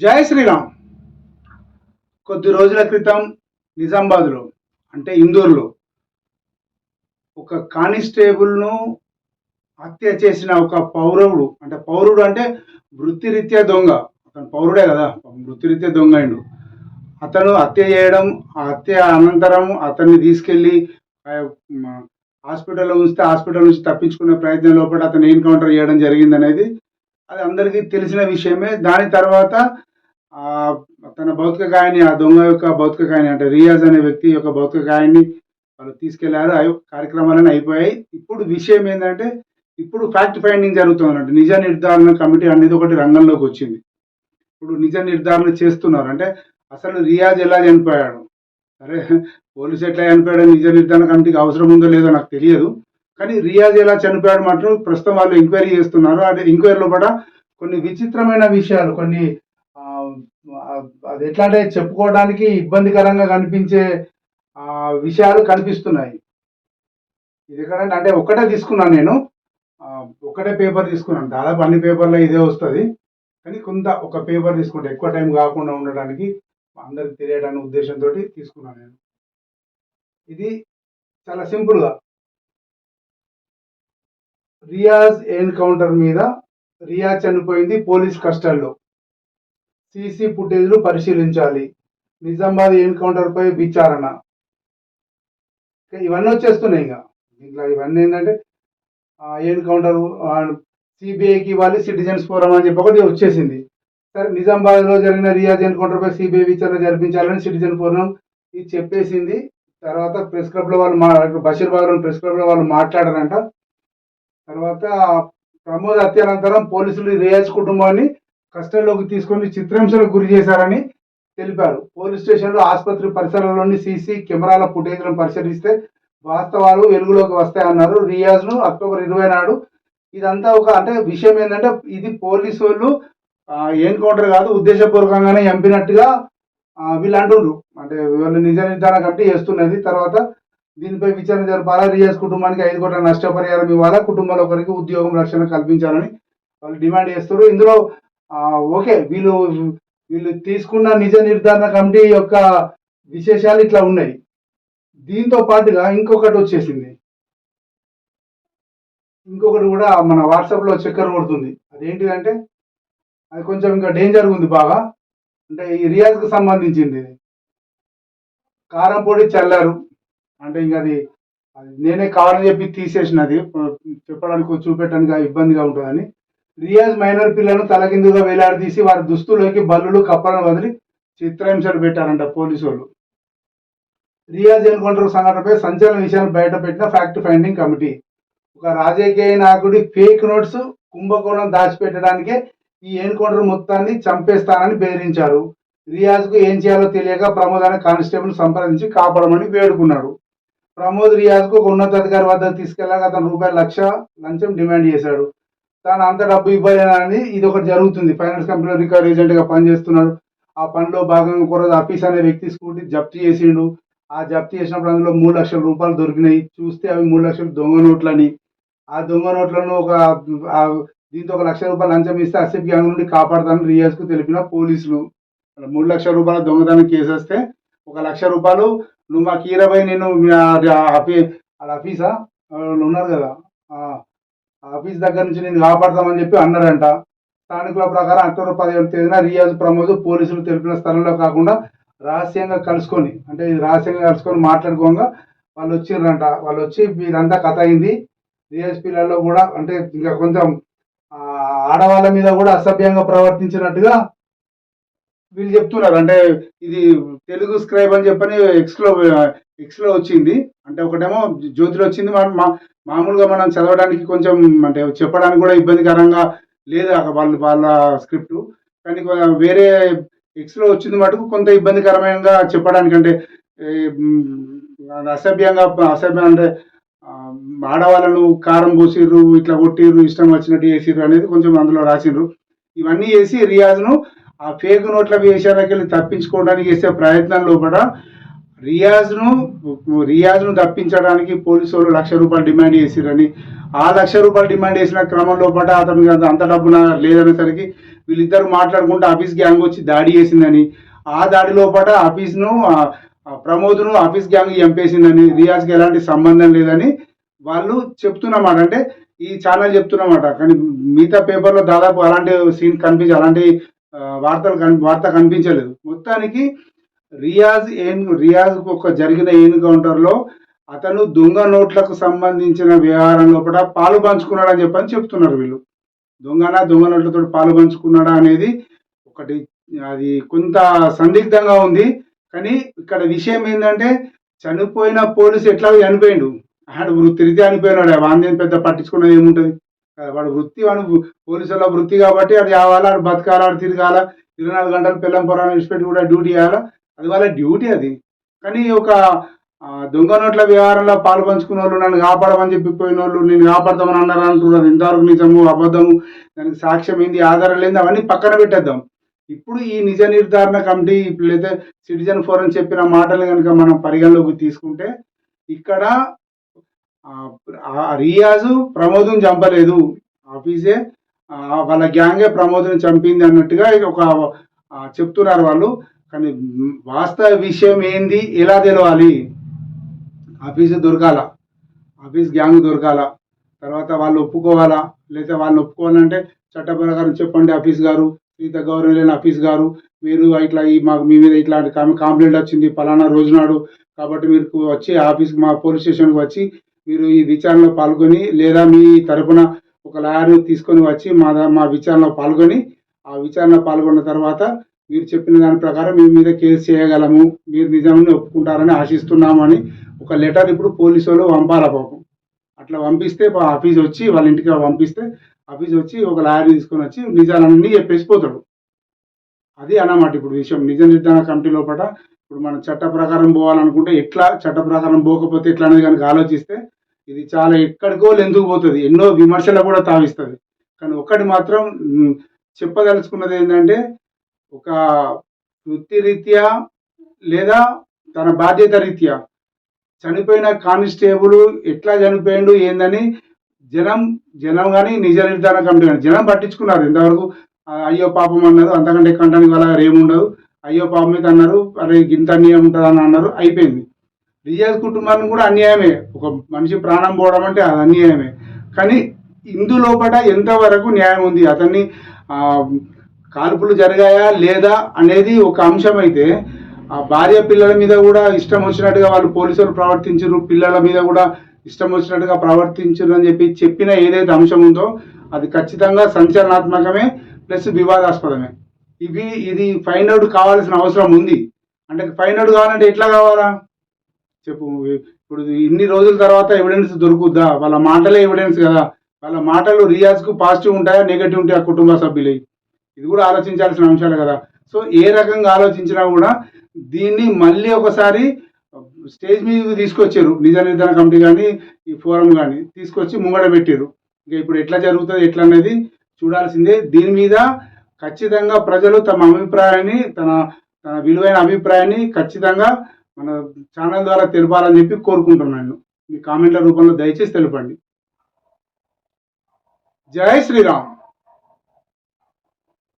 జై శ్రీరామ్. కొద్ది రోజుల క్రితం నిజామాబాద్లో అంటే ఇందూరులో ఒక కానిస్టేబుల్ను హత్య చేసిన ఒక పౌరవుడు అంటే పౌరుడు అంటే వృత్తిరీత్యా దొంగ అతను పౌరుడే కదా వృత్తిరీత్యా దొంగ అయిండు. అతను హత్య చేయడం ఆ హత్య అనంతరం అతన్ని తీసుకెళ్ళి హాస్పిటల్లో ఉంచితే హాస్పిటల్ నుంచి తప్పించుకునే ప్రయత్నం లోపల అతను ఎన్కౌంటర్ చేయడం జరిగింది అనేది అది అందరికీ తెలిసిన విషయమే. దాని తర్వాత తన భౌతిక కాయాన్ని ఆ దొంగ యొక్క భౌతిక కాయాన్ని అంటే రియాజ్ అనే వ్యక్తి యొక్క భౌతిక కాయాన్ని వాళ్ళు తీసుకెళ్ళారు. అవి కార్యక్రమాలన్నీ అయిపోయాయి. ఇప్పుడు విషయం ఏంటంటే ఇప్పుడు ఫ్యాక్ట్ ఫైండింగ్ జరుగుతుంది అన్నట్టు నిజ నిర్ధారణ కమిటీ అనేది ఒకటి రంగంలోకి వచ్చింది. ఇప్పుడు నిజ నిర్ధారణ చేస్తున్నారు. అంటే అసలు రియాజ్ ఎలా చనిపోయాడు? సరే పోలీసు ఎట్లా చనిపోయాడు? నిజ నిర్ధారణ కమిటీకి అవసరం ఉందో లేదో నాకు తెలియదు. కానీ రియాజ్ ఎలా చనిపోయాడు మాత్రం ప్రస్తుతం వాళ్ళు ఎంక్వైరీ చేస్తున్నారు. అదే ఎంక్వైరీలో కూడా కొన్ని విచిత్రమైన విషయాలు కొన్ని అది ఎట్లా అంటే చెప్పుకోవడానికి ఇబ్బందికరంగా కనిపించే విషయాలు కనిపిస్తున్నాయి. ఇది ఎక్కడంటే అంటే ఒక్కటే తీసుకున్నాను నేను. ఒకటే పేపర్ తీసుకున్నాను. దాదాపు అన్ని పేపర్లో ఇదే వస్తుంది. కానీ కొంత ఒక పేపర్ తీసుకుంటే ఎక్కువ టైం కాకుండా ఉండడానికి అందరికి తెలియడానికి ఉద్దేశంతో తీసుకున్నాను నేను. ఇది చాలా సింపుల్గా. రియాజ్ ఎన్కౌంటర్ మీద రియాజ్ చనిపోయింది పోలీస్ కస్టడీలో. సీసీ ఫుటేజ్లు పరిశీలించాలి. నిజామాబాద్ ఎన్కౌంటర్పై విచారణ. ఇవన్నీ వచ్చేస్తున్నాయి ఇంకా. దీంట్లో ఇవన్నీ ఏంటంటే ఎన్కౌంటర్ సిబిఐకి ఇవ్వాలి సిటిజన్స్ ఫోరం అని చెప్పి ఒకటి వచ్చేసింది. సరే నిజామాబాద్లో జరిగిన రియాజ్ ఎన్కౌంటర్పై సిబిఐ విచారణ జరిపించాలని సిటిజన్ ఫోరం ఇది చెప్పేసింది. తర్వాత ప్రెస్ క్లబ్లో వాళ్ళు మా బషీర్బాగ్ ప్రెస్ క్లబ్లో వాళ్ళు మాట్లాడారంట. తర్వాత ప్రమోద్ హత్య అనంతరం పోలీసులు రియాజ్ కుటుంబాన్ని కస్టడీలోకి తీసుకొని చిత్రహింసలకు గురి చేశారని తెలిపారు. పోలీస్ స్టేషన్లో ఆసుపత్రి పరిసరాల్లోని సీసీ కెమెరాల ఫుటేజ్లను పరిశీలిస్తే వాస్తవాలు వెలుగులోకి వస్తాయన్నారు. రియాజ్ను అక్టోబర్ ఇరవై నాడు ఇదంతా ఒక అంటే విషయం ఏంటంటే ఇది పోలీసు వాళ్ళు ఎన్కౌంటర్ కాదు ఉద్దేశపూర్వకంగానే చంపినట్టుగా వీళ్ళు అంటుండ్రు. అంటే వీళ్ళు నిజ నిర్ధారణ కమిటీ చేస్తున్నది. తర్వాత దీనిపై విచారణ జరపాలా? రియాజ్ కుటుంబానికి ఐదు కోట్ల నష్టపరిహారం ఇవ్వాలా? కుటుంబంలో ఒకరికి ఉద్యోగం రక్షణ కల్పించాలని వాళ్ళు డిమాండ్ చేస్తారు ఇందులో ఓకే వీళ్ళు వీళ్ళు తీసుకున్న నిజ నిర్ధారణ కమిటీ యొక్క విశేషాలు ఇట్లా ఉన్నాయి. దీంతో పాటుగా ఇంకొకటి వచ్చేసింది. ఇంకొకటి కూడా మన వాట్సాప్లో చక్కెర కొడుతుంది. అదేంటిదంటే అది కొంచెం ఇంకా డేంజర్ ఉంది బాగా. అంటే ఈ రియాజ్కి సంబంధించింది. కారం పొడి చల్లారు. అంటే ఇంకా అది అది నేనే కావాలని చెప్పి తీసేసినది. చెప్పడానికి చూపెట్టడానికి ఇబ్బందిగా ఉంటుందని. రియాజ్ మైనర్ పిల్లలను తలకిందుగా వేలాడదీసి వారి దుస్తులోకి బల్లులు కప్పలను వదిలి చిత్రహింసలు పెట్టారంట పోలీసు వాళ్ళు రియాజ్ ఎన్కౌంటర్ సంఘటనపై సంచలన విషయాలు బయట పెట్టిన ఫ్యాక్ట్ ఫైండింగ్ కమిటీ. ఒక రాజకీయ నాయకుడి ఫేక్ నోట్స్ కుంభకోణం దాచిపెట్టడానికే ఈ ఎన్కౌంటర్ మొత్తాన్ని చంపేస్తానని బెదిరించారు. రియాజ్కు ఏం చేయాలో తెలియక ప్రమోద్ అనే కానిస్టేబుల్ సంప్రదించి కాపాడమని వేడుకున్నాడు ప్రమోద్ రియాజ్కు ఒక ఉన్నతాధికారి వద్దకు తీసుకెళ్ళాక అతను రూపాయలు లక్ష లంచం డిమాండ్ చేశాడు. తాను అంత డబ్బు ఇవ్వలేనని ఇది ఒకటి జరుగుతుంది. ఫైనాన్స్ కంపెనీలో రికవర్ ఏజెంట్గా పనిచేస్తున్నాడు. ఆ పనిలో భాగంగా కూడా అఫీస్ అనే వ్యక్తి స్కూటీ జప్తు చేసిండు. ఆ జప్తు చేసినప్పుడు అందులో మూడు లక్షల రూపాయలు దొరికినాయి. చూస్తే అవి మూడు లక్షలు దొంగ నోట్లని. ఆ దొంగ నోట్లను ఒక దీంతో ఒక లక్ష రూపాయలు లంచం ఇస్తే అసెఫ్ గ్యాంగ్ నుండి కాపాడుతానని రియాజ్కు తెలిపిన పోలీసులు. మూడు లక్షల రూపాయల దొంగతనం కేసు వస్తే ఒక లక్ష రూపాయలు. నువ్వు మాకు ఇరవై నేను మీ ఆఫీ వాళ్ళ ఆఫీసా? వాళ్ళు ఉన్నారు కదా. ఆఫీస్ దగ్గర నుంచి నేను కాపాడతామని చెప్పి అన్నారంట. స్థానికుల ప్రకారం అక్టోబర్ పదిహేడు తేదీన రియాజ్ ప్రమోద్ పోలీసులు తెలిపిన స్థలంలో కాకుండా రహస్యంగా కలుసుకొని అంటే ఇది రహస్యంగా కలుసుకొని మాట్లాడుకోగా వాళ్ళు వచ్చిర్రంట. వాళ్ళు వచ్చి ఇదంతా కథ అయింది. రియాజ్ కూడా అంటే ఇంకా కొంచెం ఆడవాళ్ళ మీద కూడా అసభ్యంగా ప్రవర్తించినట్టుగా వీళ్ళు చెప్తున్నారు. అంటే ఇది తెలుగు స్క్రైబ్ అని చెప్పని ఎక్స్క్లో ఎక్స్లో వచ్చింది. అంటే ఒకటేమో జ్యోతిలో వచ్చింది. మా- మామూలుగా మనం చదవడానికి కొంచెం అంటే చెప్పడానికి కూడా ఇబ్బందికరంగా లేదు వాళ్ళు వాళ్ళ వాళ్ళ స్క్రిప్ట్. కానీ వేరే ఎక్స్లో వచ్చింది మటుకు కొంత ఇబ్బందికరమైన చెప్పడానికి అంటే అసభ్యంగా అసభ్యం అంటే ఆడవాళ్ళను కారం పోసిర్రు ఇట్లా కొట్టిర్రు ఇష్టం వచ్చినట్టు చేసిర్రు అనేది కొంచెం అందులో రాసిండ్రు ఇవన్నీ చేసి రియాజ్ను ఆ ఫేక్ నోట్ల విషయాలకి వెళ్ళి తప్పించుకోవడానికి చేసే ప్రయత్నంలో కూడా రియాజ్ను రియాజ్ను తప్పించడానికి పోలీసు వాళ్ళు లక్ష రూపాయలు డిమాండ్ చేసిరని ఆ లక్ష రూపాయలు డిమాండ్ చేసిన క్రమంలో పాటు అతనికి అంత- డబ్బున లేదనేసరికి వీళ్ళిద్దరు మాట్లాడుకుంటూ ఆఫీస్ గ్యాంగ్ వచ్చి దాడి చేసిందని. ఆ దాడి లోపల ఆఫీస్ను ప్రమోద్ను ఆఫీస్ గ్యాంగ్ చంపేసిందని. రియాజ్కి ఎలాంటి సంబంధం లేదని వాళ్ళు చెప్తున్నమాట. అంటే ఈ ఛానల్ చెప్తున్నమాట. కానీ మిగతా పేపర్లో దాదాపు అలాంటి సీన్ కనిపించి అలాంటి వార్తలు కన్ వార్త కనిపించలేదు. మొత్తానికి రియాజ్ ఏన్ రియాజ్ ఒక జరిగిన ఎన్కౌంటర్లో అతను దొంగ నోట్లకు సంబంధించిన వ్యవహారం లోపల పాలు పంచుకున్నాడని చెప్పని చెప్తున్నారు వీళ్ళు. దొంగనా దొంగ నోట్లతో పాలు పంచుకున్నాడా అనేది ఒకటి అది కొంత సందిగ్ధంగా ఉంది. కానీ ఇక్కడ విషయం ఏంటంటే చనిపోయిన పోలీసు ఎట్లా చనిపోయిండు? ఆడు వృత్తిరీత్యా చనిపోయినాడు. వాందేం పెద్ద పట్టించుకున్నది ఏముంటుంది? వాడు వృత్తి వాడు పోలీసుల వృత్తి కాబట్టి అది కావాలా ఆడు బతకాలా తిరగాల ఇరవై నాలుగు గంటలు పిల్లం పొరాలు విడిచిపెట్టి కూడా డ్యూటీ చేయాలా? అది వాళ్ళ డ్యూటీ అది. కానీ ఒక దొంగ నోట్ల వ్యవహారంలో పాల్పంచుకున్న వాళ్ళు నన్ను కాపాడమని చెప్పి పోయిన వాళ్ళు నేను కాపాడదామని అన్నారు అంటున్నారు. ఇంతవరకు నిజము అబద్ధము దానికి సాక్ష్యం ఏంది ఆధారం లేని అవన్నీ పక్కన పెట్టేద్దాం. ఇప్పుడు ఈ నిజ నిర్ధారణ కమిటీ లేదా సిటిజన్ ఫోరం చెప్పిన మాటలు కనుక మనం పరిగణలోకి తీసుకుంటే ఇక్కడ రియాజు ప్రమోదం చంపలేదు. ఆఫీసే వాళ్ళ గ్యాంగే ప్రమోదం చంపింది అన్నట్టుగా ఇది ఒక చెప్తున్నారు వాళ్ళు. కానీ వాస్తవ విషయం ఏంది? ఎలా తెలవాలి? ఆఫీసు దొరకాల? ఆఫీస్ గ్యాంగ్ దొరకాల? తర్వాత వాళ్ళు ఒప్పుకోవాలా? లేదా వాళ్ళని ఒప్పుకోవాలంటే చట్ట ప్రకారం చెప్పండి ఆఫీస్ గారు. సీత గౌరవం లేని ఆఫీస్ గారు. మీరు ఇట్లా ఈ మాకు మీ మీద ఇట్లాంటి కంప్లైంట్ వచ్చింది పలానా రోజు నాడు. కాబట్టి మీరు వచ్చి ఆఫీస్ మా పోలీస్ స్టేషన్కి వచ్చి మీరు ఈ విచారణలో పాల్గొని లేదా మీ తరపున ఒక లాయర్ని తీసుకొని వచ్చి మా మా విచారణలో పాల్గొని ఆ విచారణలో పాల్గొన్న తర్వాత మీరు చెప్పిన దాని ప్రకారం మీ మీద కేసు చేయగలము. మీరు నిజాన్ని ఒప్పుకుంటారని ఆశిస్తున్నామని ఒక లెటర్ ఇప్పుడు పోలీసు వాళ్ళు పంపాలా పాపం. అట్లా పంపిస్తే ఆఫీస్ వచ్చి వాళ్ళ ఇంటికి పంపిస్తే ఆఫీస్ వచ్చి ఒక లాయర్ తీసుకొని వచ్చి నిజాలన్నీ చెప్పేసి పోతాడు. అది అన్నమాట ఇప్పుడు విషయం. నిజ నిర్ధారణ కమిటీ లోపల ఇప్పుడు మనం చట్ట ప్రకారం పోవాలనుకుంటే ఎట్లా చట్ట ప్రకారం పోకపోతే ఎట్లా అనేది కనుక ఆలోచిస్తే ఇది చాలా ఎక్కడికో ఎందుకు పోతుంది. ఎన్నో విమర్శలు కూడా తావిస్తుంది. కానీ ఒక్కటి మాత్రం చెప్పదలుచుకున్నది ఏంటంటే ఒక వృత్తిరీత్యా లేదా తన బాధ్యత రీత్యా? చనిపోయిన కానిస్టేబుల్ ఎట్లా చనిపోయిండు ఏందని జనం జనం కానీ నిజ నిర్ధారణ కమిటీ కానీ జనం పట్టించుకున్నారు. ఇంతవరకు అయ్యో పాపం అన్నారు అంతకంటే కంటానికి వాళ్ళ ఏముండదు అయ్యో పాపం మీద అన్నారు అరే ఇంత అన్యాయం ఉంటుంది అని అన్నారు అయిపోయింది. రియాజ్ కుటుంబానికి కూడా అన్యాయమే. ఒక మనిషి ప్రాణం పోవడం అంటే అది అన్యాయమే. కానీ ఇందులోపట ఎంతవరకు న్యాయం ఉంది? అతన్ని కాల్పులు జరిగాయా లేదా అనేది ఒక అంశం అయితే ఆ భార్య పిల్లల మీద కూడా ఇష్టం వచ్చినట్టుగా వాళ్ళు పోలీసులు ప్రవర్తించరు పిల్లల మీద కూడా ఇష్టం వచ్చినట్టుగా ప్రవర్తించరు అని చెప్పి చెప్పిన ఏదైతే అంశం ఉందో అది ఖచ్చితంగా సంచలనాత్మకమే ప్లస్ వివాదాస్పదమే. ఇవి ఇది ఫైండ్ అవుట్ కావాల్సిన అవసరం ఉంది. అంటే ఫైండ్ అవుట్ కావాలంటే ఎట్లా కావాలా? చెప్పు ఇప్పుడు ఇన్ని రోజుల తర్వాత ఎవిడెన్స్ దొరుకుద్దా? వాళ్ళ మాటలే ఎవిడెన్స్ కదా. వాళ్ళ మాటలు రియాజ్కు పాజిటివ్ ఉంటాయా నెగటివ్ ఉంటాయా కుటుంబ సభ్యులై? ఇది కూడా ఆలోచించాల్సిన అంశాలు కదా. సో ఏ రకంగా ఆలోచించినా కూడా దీన్ని మళ్ళీ ఒకసారి స్టేజ్ మీద తీసుకొచ్చారు. నిజ నిర్ధారణ కమిటీ కానీ ఈ ఫోరం కానీ తీసుకొచ్చి ముంగడ పెట్టారు ఇంకా ఇప్పుడు ఎట్లా జరుగుతుంది ఎట్లా అనేది చూడాల్సిందే. దీని మీద ఖచ్చితంగా ప్రజలు తమ అభిప్రాయాన్ని తన తన విలువైన అభిప్రాయాన్ని ఖచ్చితంగా మన ఛానల్ ద్వారా తెలపాలని చెప్పి కోరుకుంటున్నాను మీ కామెంట్ల రూపంలో దయచేసి తెలపండి. జై శ్రీరామ్.